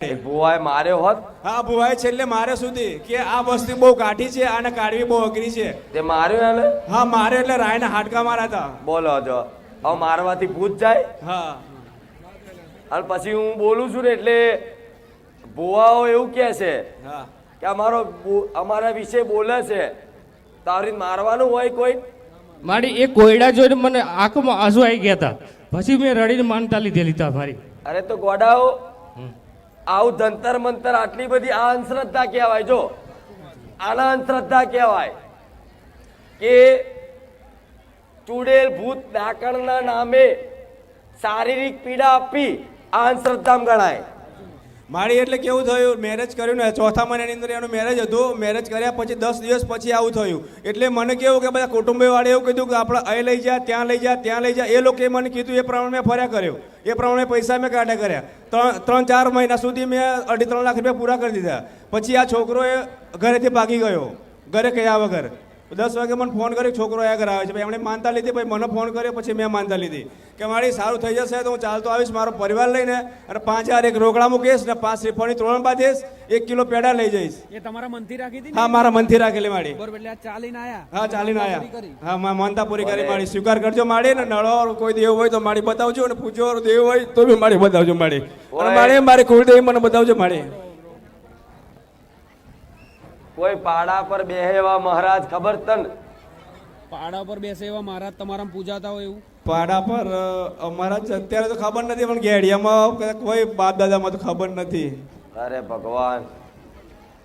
એ ભુવાએ માર્યો હોત? હા ભુવાએ છેલ્લે મારે સુધી કે આ વસ્તુ બહુ કાઠી છે અને કાઢવી બહુ અઘરી છે. તે માર્યો એટલે હા મારે એટલે રાયના હાડકા મારા હતા. બોલો જો હવે મારવાથી ભૂત જાય? હા. અને પછી હું બોલું છું ને એટલે ભુવાઓ એવું કહે છે હા. કે અમારો અમારા વિશે બોલે છે તારી મારવાનું હોય કોઈ? મારી એ કોયડા જોઈને મને આંખમાં આંસુ આવી ગયા હતા. પછી મેં રડીને માનતા લીધેલી હતા મારી. અરે તો ગોડાઓ આવું જંતર મંતર આટલી બધી આ અંધશ્રદ્ધા કહેવાય. જો, આના અંધશ્રદ્ધા કહેવાય કે ચૂડેલ ભૂત ડાકણના નામે શારીરિક પીડા આપી આ અંધશ્રદ્ધામાં ગણાય. મારી એટલે કેવું થયું? મેરેજ કર્યું ને, ચોથા મહિનાની અંદર એનું મેરેજ હતું. મેરેજ કર્યા પછી દસ દિવસ પછી આવું થયું. એટલે મને કેવું કે બધા કુટુંબવાળે એવું કીધું કે આપણે અહીં લઈ જા, ત્યાં લઈ જા, ત્યાં લઈ જા. એ લોકોએ મને કીધું, એ પ્રમાણે મેં ફર્યા કર્યો. એ પ્રમાણે પૈસા મેં કાઢ્યા કર્યા. ત્રણ ત્રણ, ચાર મહિના સુધી મેં અઢી, ત્રણ લાખ રૂપિયા પૂરા કરી દીધા. પછી આ છોકરો એ ઘરેથી ભાગી ગયો. ઘરે કયા વગર. દસ વાગે મને ફોન કર્યો છોકરો આ ઘરે આવે છે. ભાઈ એમણે માનતા લીધી ભાઈ મને ફોન કર્યો પછી મેં માનતા લીધી. કે મારી સારું થઈ જશે તો હું ચાલતો આવીશ મારો પરિવાર લઈને અને પાંચ હજાર એક રોકડા મૂકીશ ને પાંચ શ્રીફળની ત્રણ બાંધીશ એક કિલો પેડા લઈ જઈશ. એ તમારા મનથી રાખી હતી હા મારા મનથી રાખેલી માડી. બરોબર એટલે ચાલીને આયા? હા ચાલીને આયા. હા મા માનતા પૂરી કરી માડી. સ્વીકાર કરજો માડી ને નળો કોઈ દેવ હોય તો માડી બતાવજો અને પૂજો દેવ હોય તો બી માડી બતાવજો માડી. અને. માડી મારી કુળદેવી મને બતાવજો માડી. કોઈ પાડા પર બેહેવા મહારાજ ખબર તન? પાડા પર બેસે એવા મહારાજ તમારા પૂજાતા હોય એવું? પાડા પર અમારા જ અત્યારે તો ખબર નથી પણ ઘેડિયામાં કોઈ બાપ દાદામાં તો ખબર નથી. અરે ભગવાન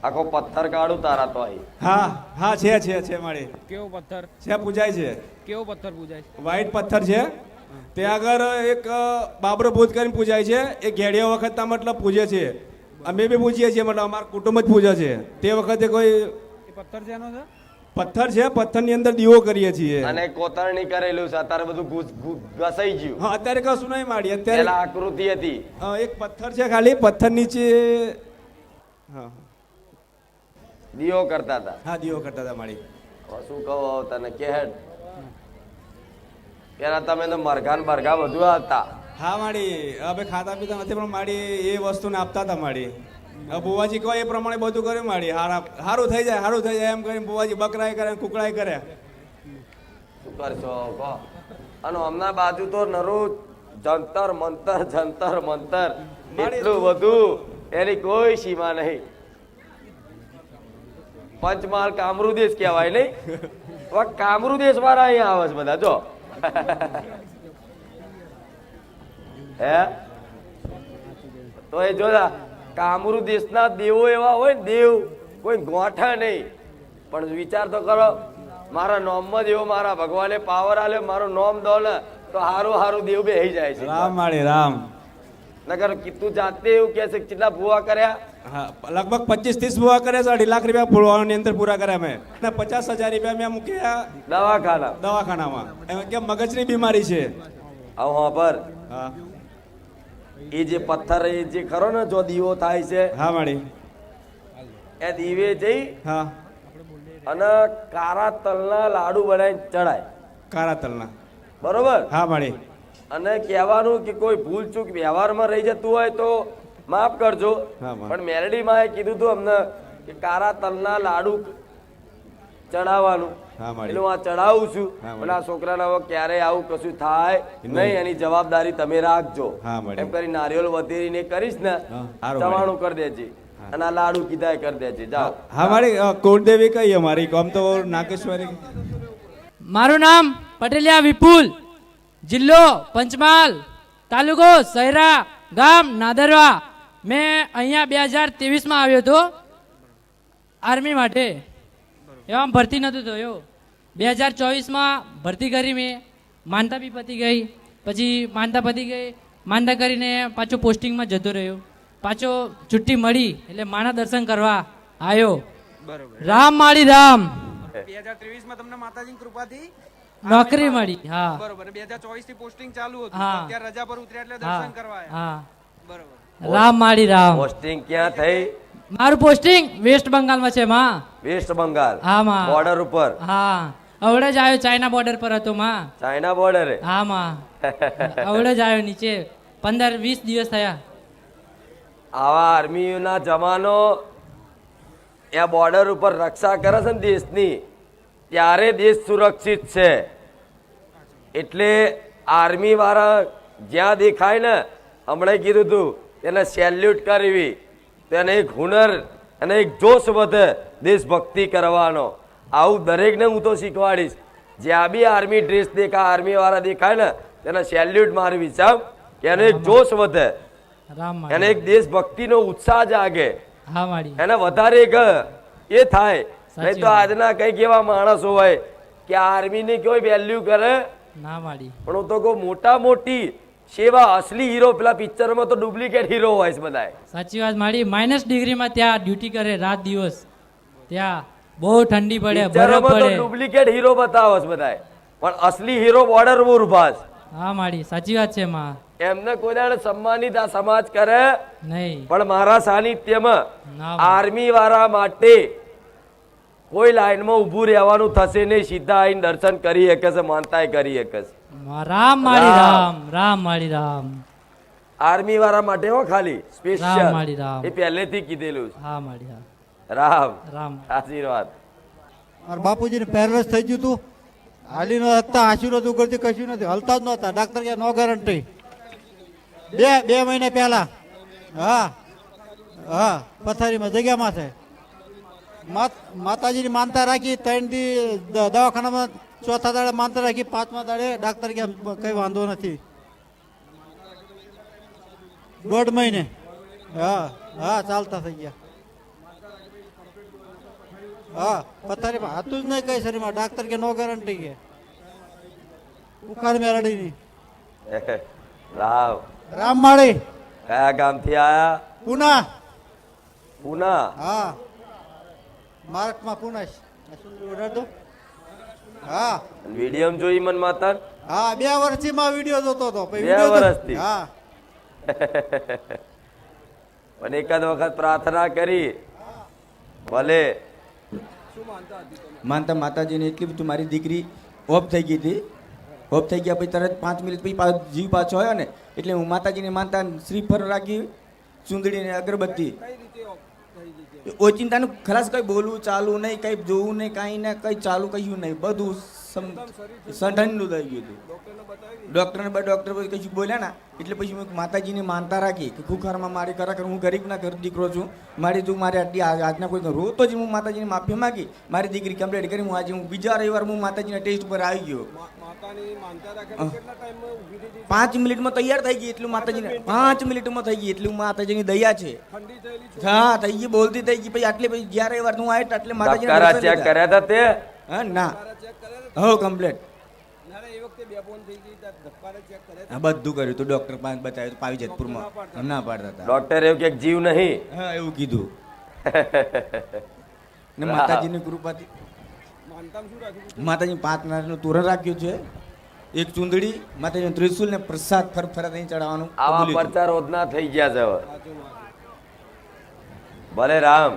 આખો પથ્થર કાઢું તારા તો અહીં હા હા છે છે છે મારી. કેવો પથ્થર? છે પૂજાય છે. કેવો પથ્થર પૂજાય વ્હાઈટ પથ્થર છે. ત્યાં આગળ એક બાબરો ભૂત કરીને પૂજાય છે. એ ઘેડિયા વખતના મતલબ પૂજે છે. અમે બી પૂજીએ છીએ મતલબ અમારા કુટુંબ જ પૂજે છે. તે વખતે કોઈ પથ્થર શેનો છે? પથ્થર છે પથ્થરની અંદર દીવો કરીએ છીએ. અને કોતરણી કરેલું છે અત્યારે બધું ઘસાઈ ગયું. હા અત્યારે કશું નહીં માડી અત્યારે આકૃતિ હતી. એક પથ્થર છે ખાલી પથ્થર નીચે હા. દીવો કરતા હતા. હા દીવો કરતા હતા માડી. શું કહો તને? કે હેડ. પેલા તમે તો મરઘાન બરઘા બધું હતા હા માડી. હવે ખાતા પીતા નથી પણ માડી એ વસ્તુને આપતા હતા માડી. બુવાજી કહો એ પ્રમાણે બધું કર્યું માડી. હારા સારું થઈ જાય સારું થઈ જાય એમ કરીને બુવાજી બકરાય કરે કુકડાય કરે. શું કરશો અને હમણાં બાજુ તો નરું જંતર મંતર જંતર મંતર. એટલું બધું એની કોઈ સીમા નહીં. પંચમહાલ કામરૂ દેશ કહેવાય નહીં. કામરૂ દેશ વાળા અહીંયા આવે છે બધા જો. હે? તો એ જોતા કામરૂ દેશના દેવો એવા હોય ને દેવ કોઈ ગોઠા નહીં. પણ વિચાર તો કરો મારા નોમમાં જ એવો મારા ભગવાને પાવર આલે મારું નોમ દો ને તો હારું હારું દેવ બેહી જાય છે. રામ માળી રામ. નગર તું જાતે એવું કે છે કેટલા ભૂવા કર્યા? હા લગભગ પચીસ ત્રીસ ભૂવા કર્યા છે અઢી લાખ રૂપિયા ભૂવાની અંદર પૂરા કર્યા મેં. અને પચાસ હજાર રૂપિયા મેં મૂક્યા દવાખાના. દવાખાનામાં. એમ કે મગજની બીમારી છે. આવો હા પર. હા. એ જે પથ્થર એ જે ખરો ને જો દીવો થાય છે હા માડી એ દીવે જઈ હા. અને કારા તલના લાડુ બનાવીને ચડાય. કારા તલના. બરોબર? હા માડી અને કહેવાનું કે કોઈ ભૂલ ચૂક વ્યવહારમાં રહી જતું હોય તો માફ કરજો. પણ મેલડીમાં એ કીધું હતું અમને કે કારા તલના લાડુ ચડાવવાનું. એટલે હું આ ચડાવું છું. પણ આ છોકરાને હવે ક્યારે આવું કશું થાય નહીં. એની જવાબદારી તમે રાખજો. એમ કરી નારિયેળ વધેરીને કરીશ ને ચવાણું કરી દેજે. અને આ લાડુ કીધા કરી દેજે. જાઓ. હા મારી કોટદેવી કઈ અમારી કોમ તો નાગેશ્વરી. મારું નામ પટેલિયા વિપુલ. જિલ્લો પંચમહાલ તાલુકો સૈરા ગામ નાદરવા. મેં અહીંયા બે હજાર ત્રેવીસમાં આવ્યો હતો આર્મી માટે. એવામાં ભરતી નહોતું થયો. બે હજાર ચોવીસમાં ભરતી કરી મેં. માનતા બી પતી ગઈ. પછી માનતા પતી ગઈ. માનતા કરીને પાછો પોસ્ટિંગમાં જતો રહ્યો. પાછો છુટ્ટી મળી એટલે માના દર્શન કરવા આવ્યો. બરોબર. રામ માળી રામ. બે હજાર ત્રેવીસમાં તમને માતાજીની કૃપાથી નોકરી મળી હા. બરોબર. બે હજાર ચોવીસથી પોસ્ટિંગ ચાલુ હતું. હા. ત્યાં અત્યારે રજા પર ઉતર્યા એટલે દર્શન કરવા હા. બરોબર. રામ માળી રામ. પોસ્ટિંગ ક્યાં થઈ? મારું પોસ્ટિંગ વેસ્ટ બંગાળમાં છે માં. વેસ્ટ બંગાળ. હા માં. બોર્ડર ઉપર. હા. અવડે જ આવ્યો ચાઇના બોર્ડર પર હતો માં. ચાઇના બોર્ડર હા માં. અવડે જ આવ્યો નીચે. પંદર વીસ દિવસ થયા. આવા આર્મીના જવાનો એ બોર્ડર ઉપર રક્ષા કરે છે ને દેશની ત્યારે દેશ સુરક્ષિત છે. એટલે આર્મી વાળા જ્યાં દેખાય ને હમણાં કીધું તું તેને સેલ્યુટ કરવી. તેને એક હુનર અને એક જોશ વધે દેશભક્તિ કરવાનો. આવું દરેકને હું તો શીખવાડીશ. જ્યાં બી આર્મી ડ્રેસ દેખાય આર્મી વાળા દેખાય ને તેને સેલ્યુટ મારવી સાહેબ કે એને એક જોશ વધે. એને એક દેશભક્તિનો ઉત્સાહ જાગે. એને વધારે એક એ થાય. નહીં તો આજના કંઈક એવા માણસો હોય કે આર્મીની કોઈ વેલ્યુ કરે. ના માડી પણ હું તો કહું મોટા મોટી સેવા અસલી હીરો પેલા પિક્ચરમાં તો ડુપ્લિકેટ હીરો હોય છે બધા સાચી વાત મારી માઇનસ ડિગ્રીમાં ત્યાં ડ્યુટી કરે રાત દિવસ. ત્યાં બહુ ઠંડી પડે બરફ પડે. ડુપ્લિકેટ હીરો બતાવો છે બધા પણ અસલી હીરો બોર્ડર પર ઊભા છે. હા મારી સાચી વાત છે માં. એમને કોઈ દાડે સન્માનિત આ સમાજ કરે નહીં. પણ મારા સાનિધ્યમાં આર્મી વાળા માટે કોઈ લાઈનમાં ઊભું રહેવાનું થશે નહીં. સીધા આવીને દર્શન કરી શકે છે માનતાય કરી શકે છે. રામ માળી રામ. રામ માળી રામ. આર્મી વાળા માટે હો ખાલી રામ માળી રામ. એ પહેલેથી કીધેલું હા માળી રામ. રામ. રામ. આશીર્વાદ. મારા બાપુજીને પેરલેસ થઈ ગયું તું. હાલી ન હતા આશીર્વાદ ઉગરથી કશું નથી. હલતા જ નહોતા. ડાક્ટર કે નો ગેરંટી બે બે મહિને પહેલા. હા. હા પથારીમાં જગ્યામાં છે માતાજીની માનતા રાખી ત્રણ દી દવાખાનામાં ચોથા દાડે માનતા રાખી પાંચમા દાડે ડાક્ટર કે કઈ વાંધો નથી. દોઢ મહિને. હા હા ચાલતા થઈ ગયા. હા પથારીમાં હતું જ નહીં કઈ શરીરમાં ડાક્ટર કે નો ગેરંટી કે. ઉખાડ મેળડી ની રામ માળી કયા ગામથી આયા? પુના. પુના? હા. ઓઢાડ દો. હા. વીડિયો જોઈ મન માતર? હા બે વર્ષથી માં વીડિયો જોતો હતો. બે વર્ષથી? હા. પણ એકાદ વખત પ્રાર્થના કરી. ભલે. માનતા માતાજીને એટલી બધું મારી દીકરી ઓફ થઈ ગઈ હતી. ઓફ થઈ ગયા પછી તરત પાંચ મિનિટ પછી પાછો જીવ પાછો આવ્યો ને. એટલે હું માતાજીને માનતા શ્રીફળ રાખી ચૂંદડીને અગરબત્તી. ઓચિંતાનું ખલાસ કઈ બોલવું, ચાલવું નહીં, કઈ જોવું નહીં, કાંઈ ને કઈ ચાલુ કહ્યું નહીં. બધું સંઠાનું થઈ ગયું હતું. ડૉક્ટરને ડૉક્ટર પછી કશું બોલ્યા ને. એટલે પછી મેં માતાજીને માનતા રાખી કે ખુખારમાં મારી ખરેખર હું ગરીબના ઘર દીકરો છું. મારી તું મારી આટલી આજના કોઈ રોતો જ હું માતાજીને માફી માગી. મારી દીકરી કમ્પ્લેટ કરી. હું આજે હું બીજા રવિવાર હું માતાજીના ટેસ્ટ ઉપર આવી ગયો. પાંચ મિનિટમાં તૈયાર થઈ ગઈ એટલું માતાજીને. પાંચ મિનિટમાં. થઈ ગઈ એટલું માતાજીની દયા છે. હા થઈ ગઈ બોલતી થઈ ગઈ. પછી આટલે પછી જ્યારે વાર હું આવ્યો એટલે લીધા. કર્યા હતા તે? હા ના. હો કમ્પ્લીટ આ બધું કર્યું તું ડોક્ટર પાસે બતાવ્યું હતું પાવી જેતપુરમાં ના પાડતા હતા. ડોક્ટર એવું કે જીવ નહીં. હા એવું કીધું. ને માતાજીની કૃપાથી માતાજી પાંચ નારનું તોરણ રાખ્યું છે. એક ચુંદડી માતાજી ત્રિશુલ ને પ્રસાદ ફર ફરત અહીં ચડાવવાનું આવા. પરચા રોજના થઈ ગયા છે હવે. ભલે રામ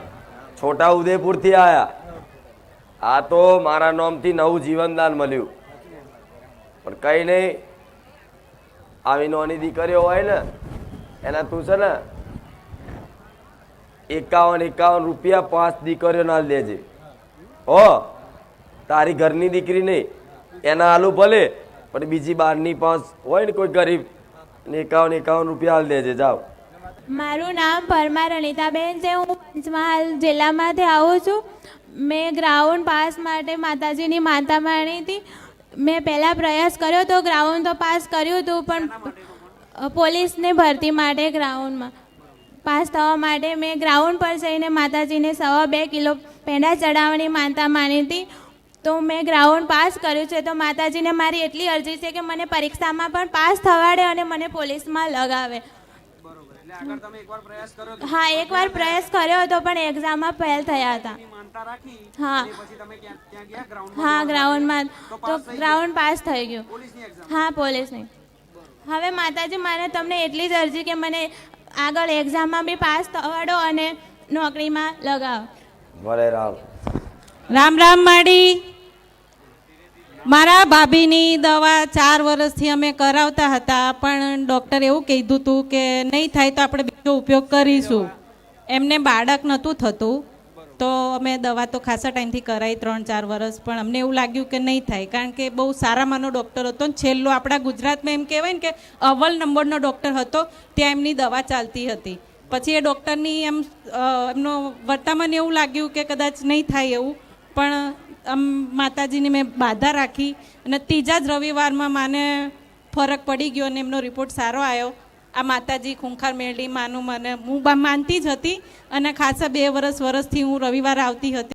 છોટા ઉદયપુરથી આયા. આ તો મારા નામથી નવું જીવનદાન મળ્યું. પણ કઈ નહીં આવી નોની દીકરીઓ હોય ને, એના તું છે ને, એકાવન એકાવન રૂપિયા પાંચ દીકરીઓ ના લેજે હો, તારી ઘરની દીકરી નહીં, એના આલુ ભલે, પણ બીજી બારની પાંચ હોય ને કોઈ ગરીબ ને એકાવન એકાવન રૂપિયા હાલ દેજે જાઓ મારું નામ પરમાર અનિતાબેન છે, હું પંચમહાલ જિલ્લામાંથી આવું છું. મેં ગ્રાઉન્ડ પાસ માટે માતાજીની માતા માણી હતી. મેં પહેલાં પ્રયાસ કર્યો તો ગ્રાઉન્ડ તો પાસ કર્યું હતું, પણ પોલીસની ભરતી માટે ગ્રાઉન્ડમાં પાસ થવા માટે મેં ગ્રાઉન્ડ પર જઈને માતાજીને સવા બે કિલો પેંડા ચડાવવાની માનતા માની હતી. તો મેં ગ્રાઉન્ડ પાસ કર્યું છે, તો માતાજીને મારી એટલી અરજી છે કે મને પરીક્ષામાં પણ પાસ થવાડે અને મને પોલીસમાં લગાવે. હા એકવાર પ્રયાસ કર્યો હતો પણ એક્ઝામમાં ફેલ થયા હતા. હા. હા ગ્રાઉન્ડમાં તો ગ્રાઉન્ડ પાસ થઈ ગયું? હા પોલીસની. હવે માતાજી મારે તમને એટલી જ અરજી કે મને આગળ એક્ઝામમાં બી પાસ થવાડો અને નોકરીમાં લગાવો. ભલે રામ. રામ રામ માડી. મારા ભાભીની દવા ચાર વર્ષથી અમે કરાવતા હતા, પણ ડૉક્ટર એવું કીધું હતું કે નહીં થાય તો આપણે બીજો ઉપયોગ કરીશું. એમને બાળક નહોતું થતું, તો અમે દવા તો ખાસા ટાઈમથી કરાવી ત્રણ ચાર વર્ષ, પણ અમને એવું લાગ્યું કે નહીં થાય, કારણ કે બહુ સારામાંનો ડૉક્ટર હતો ને છેલ્લો આપણા ગુજરાતમાં એમ કહેવાય ને કે અવ્વલ નંબરનો ડૉક્ટર હતો, ત્યાં એમની દવા ચાલતી હતી. પછી એ ડૉક્ટરની એમ એમનો વર્તામાં એવું લાગ્યું કે કદાચ નહીં થાય એવું પણ, આમ, માતાજીની મેં બાધા રાખી અને ત્રીજા જ રવિવારમાં માને ફરક પડી ગયો અને એમનો રિપોર્ટ સારો આવ્યો. આ માતાજી ખૂંખાર મેળવી માનું મને, હું માનતી જ હતી અને ખાસા બે વર્ષ વર્ષથી હું રવિવાર આવતી હતી.